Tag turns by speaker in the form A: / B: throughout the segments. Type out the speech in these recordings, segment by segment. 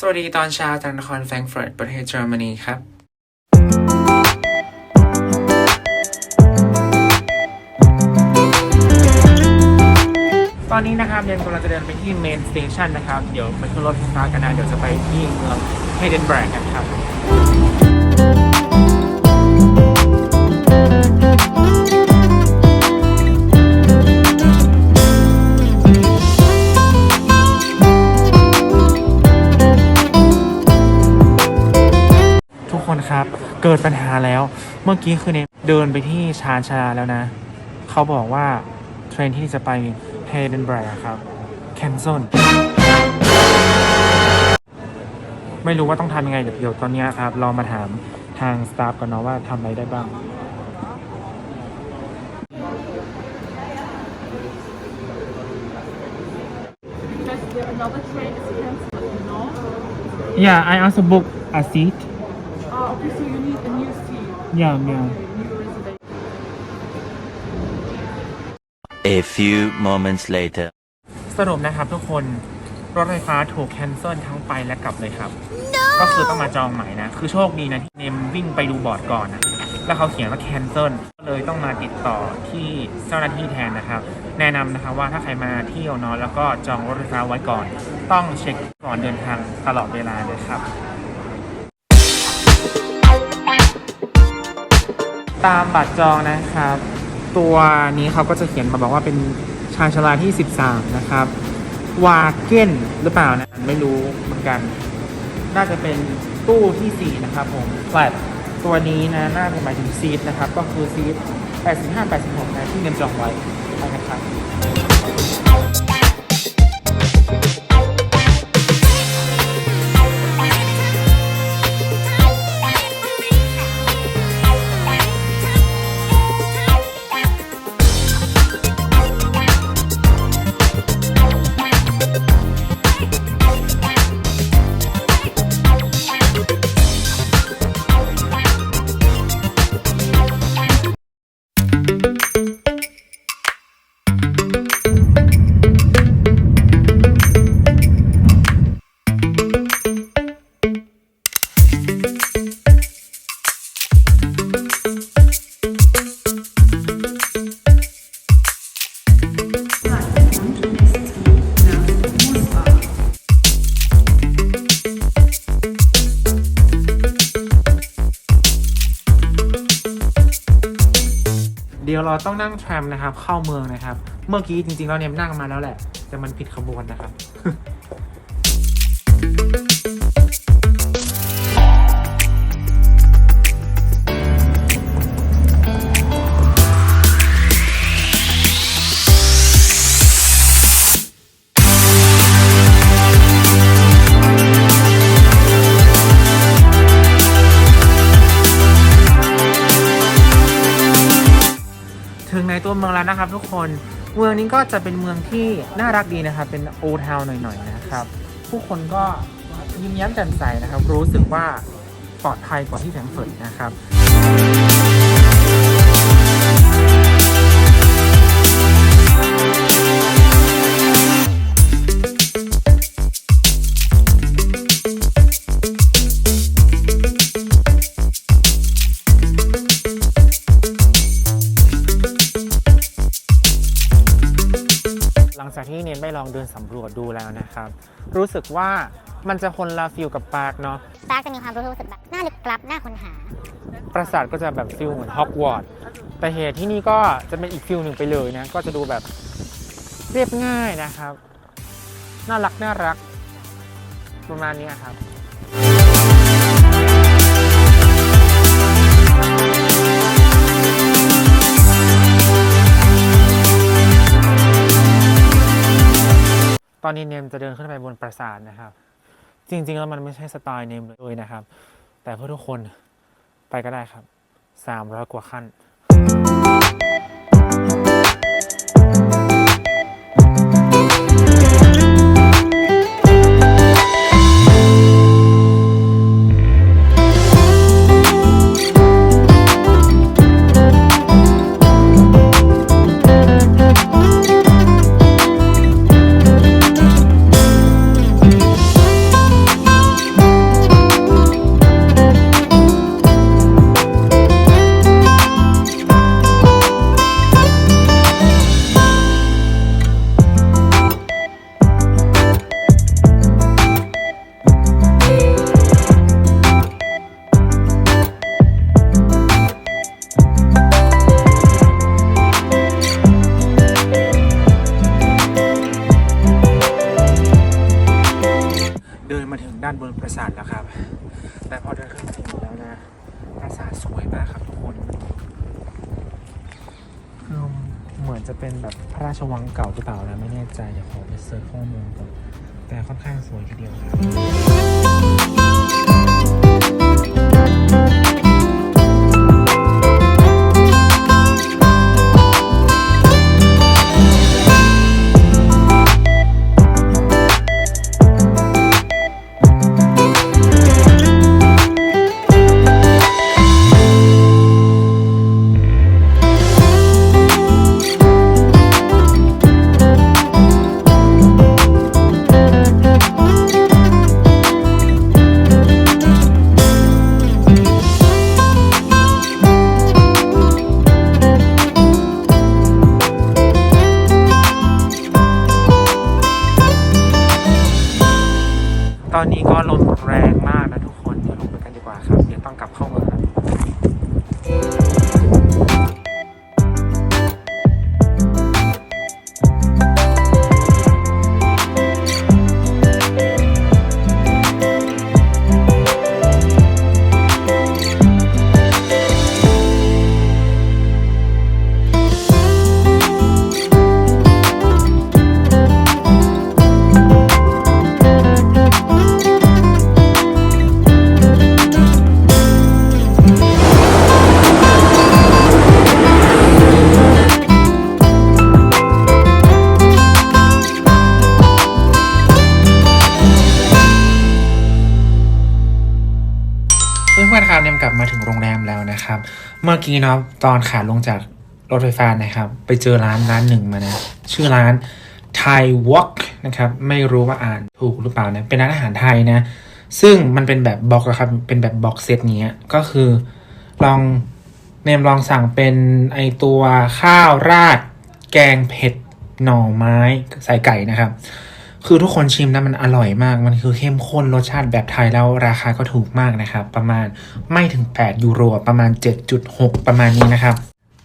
A: สวัสดีตอนเช้าจากนครแฟรงก์เฟิร์ตประเทศเยอรมนีครับ ตอนนี้นะครับเรียนกำลังจะเดินไปที่เมนสเตชันนะครับ เดี๋ยวไปขึ้นรถไฟฟ้ากันนะ เดี๋ยวจะไปที่เมืองเฮเดนเบิร์กกันครับ เกิดปัญหาแล้ว เมื่อกี้คือเนี่ยเดินไปที่ชานชาลาแล้วนะ เขาบอกว่า เทรนที่จะไปเฮเดนเบิร์กครับแคนเซิลไม่รู้ว่าต้องทำยังไง เดี๋ยวเดี๋ยวตอนเนี้ยครับเรามาถามทางสตาฟกันเนาะว่าทำอะไรได้บ้าง
B: Because there another train is cancelled, no?
A: Yeah I also book a seat
B: Ah, okay, so you need a new seat.
A: Yeah yeah
B: Okay, new reservation.
C: A few moments later.
A: สรุปนะครับทุกคนรถไฟฟ้าถูกแคนเซิลทั้งไปและกลับเลยครับ ก็คือต้องมาจองใหม่นะ คือโชคดีนะที่เนมวิ่งไปดูบอร์ดก่อนนะ แล้วเขาเขียนว่าแคนเซิลเลยต้องมาติดต่อที่เจ้าหน้าที่แทนนะครับ แนะนำนะครับว่าถ้าใครมาเที่ยวเนอะแล้วก็จองรถไฟฟ้าไว้ก่อน ต้องเช็คก่อนเดินทางตลอดเวลาเลยครับ ตามบัตรจองนะครับ ตัวนี้เขาก็จะเขียนมาบอกว่าเป็นชายชาลาที่ 13 นะครับวาเก้นหรือเปล่านะไม่รู้เหมือนกัน น่าจะเป็นตู้ที่ 4 นะครับผมแฟลตตัวนี้นะน่าจะหมายถึงซีทนะครับ ก็คือซีท85 86นะที่เนมจองไว้นะครับ เดี๋ยวเราต้องนั่งแทรมนะครับ เข้าเมืองนะครับ เมื่อกี้จริงๆเราเนี่ยนั่งมาแล้วแหละ แต่มันผิดขบวนนะครับ นะครับทุกคนเมืองนี้ก็จะเป็นเมืองที่น่ารักดีนะครับเป็นโอทาวหน่อยๆนะครับ ผู้คนก็ยิ้มแย้มแจ่มใสนะครับ รู้สึกว่าปลอดภัยกว่าที่แฟรงก์เฟิร์ตนะครับ ที่เน้นไปลองเดินสำรวจดูแล้วนะครับ รู้สึกว่ามันจะคนละฟิลกับปาร์คเนาะ
D: ปาร์คจะมีความรู้สึกแบบน่าลึกลับน่าค้นหา
A: ปราสาทก็จะแบบฟิลเหมือนฮอกวอตส์แต่เหตุที่นี่ก็จะเป็นอีกฟิลหนึ่งไปเลยนะก็จะดูแบบเรียบง่ายนะครับ น่ารักน่ารักประมาณนี้ครับ อนนี้เนมจะเดินขึ้นไปบนปราสาทนะครับ จริง ๆ แล้วมันไม่ใช่สไตล์เนมเลยนะครับ แต่เพื่อทุกคนไปก็ได้ครับ 300 กว่าขั้น ด้านบนปราสาทแล้วครับ แต่พอเดินขึ้นมาถึงแล้วนะ ปราสาทสวยมากครับทุกคนคือเหมือนจะเป็นแบบพระราชวังเก่าหรือเปล่านะไม่แน่ใจเดี๋ยวขอไปเสิร์ชข้อมูลก่อนแต่ค่อนข้างสวยทีเดียวครับ เพื่อนๆครับเนี่ยกลับมาถึงโรงแรมแล้วนะครับ เมื่อกี้เนาะตอนขาลงจากรถไฟฟ้านะครับ ไปเจอร้านร้านหนึ่งมานะ ชื่อร้าน Thai Wok นะครับ ไม่รู้ว่าอ่านถูกหรือเปล่านะ เป็นร้านอาหารไทยนะ ซึ่งมันเป็นแบบบล็อกนะครับ เป็นแบบบล็อกเซตเนี้ย ก็คือลองเนมลองสั่งเป็นไอตัวข้าวราด แกงเผ็ดหน่อไม้ใส่ไก่นะครับ คือทุกคนชิมนะมันอร่อยมาก มันคือเข้มข้นรสชาติแบบไทยแล้วราคาก็ถูกมากนะครับ ประมาณไม่ถึง 8 ยูโรประมาณ 7.6 ประมาณนี้นะครับ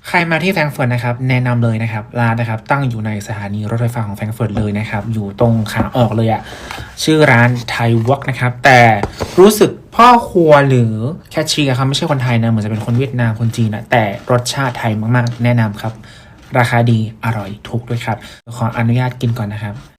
A: ใครมาที่แฟรงเฟิร์ตนะครับแนะนำเลยนะครับร้านนะครับตั้งอยู่ในสถานีรถไฟฟ้าของแฟรงเฟิร์ตเลยนะครับ อยู่ตรงขาออกเลยอะชื่อร้านไทยวอกนะครับ แต่รู้สึกพ่อครัวหรือแคชเชียร์ครับไม่ใช่คนไทยนะเหมือนจะเป็นคนเวียดนามคนจีนนะแต่รสชาติไทยมากๆ แนะนำครับ ราคาดีอร่อยถูกด้วยครับขออนุญาตกินก่อนนะครับ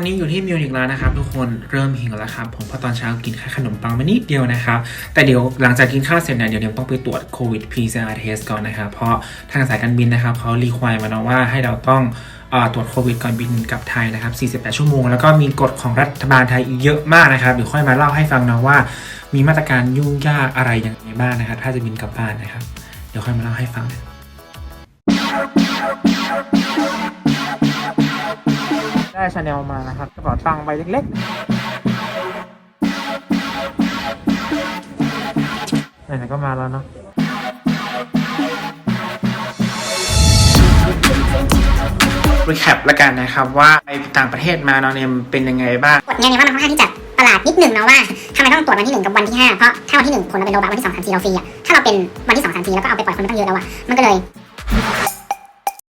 A: อนนี้อยู่ที่มิวนิกแล้วนะครับทุกคนเริ่มหิวแล้วครับผมเพราะตอนเช้ากินแค่ขนมปังมานิดเดียวนะครับ แต่เดี๋ยวหลังจากกินข้าวเสร็จเนี่ยเดี๋ยวเดี๋ยวต้องไปตรวจโควิด PCR test ก่อนนะครับ เพราะทางสายการบินนะครับเขารีควายมาแล้วว่าให้เราต้องอตรวจโควิดก่อนบินกลับไทยนะครับ 48 ชั่วโมง แล้วก็มีกฎของรัฐบาลไทยเยอะมากนะครับ เดี๋ยวค่อยมาเล่าให้ฟังนะว่า มีมาตรการยุ่งยากอะไรอย่างไรบ้างนะครับ ถ้าจะบินกลับบ้านนะครับ เดี๋ยวค่อยมาเล่าให้ฟังนะ ได้ชาแนลมานะครับกระเป๋าตังค์ใบเล็กๆไหนๆก็มาแล้วเนาะรีแคปละกันนะครับว่าไปต่างประเทศมาเนาะเนี่ยเป็นยังไงบ้าง
D: กฎเนี่ยเนี่ยว่ามันค่อนข้างที่จะประหลาดนิดหนึ่งนะว่าทำไมต้องตรวจวันที่หนึ่งกับวันที่ห้าเพราะถ้าวันที่หนึ่งผลเราเป็นโรบาวันที่สองสามสี่เราฟรีอะถ้าเราเป็นวันที่สองสามสี่แล้วก็เอาไปปล่อยคนไม่ต้องเยอะแล้วอะมันก็เลย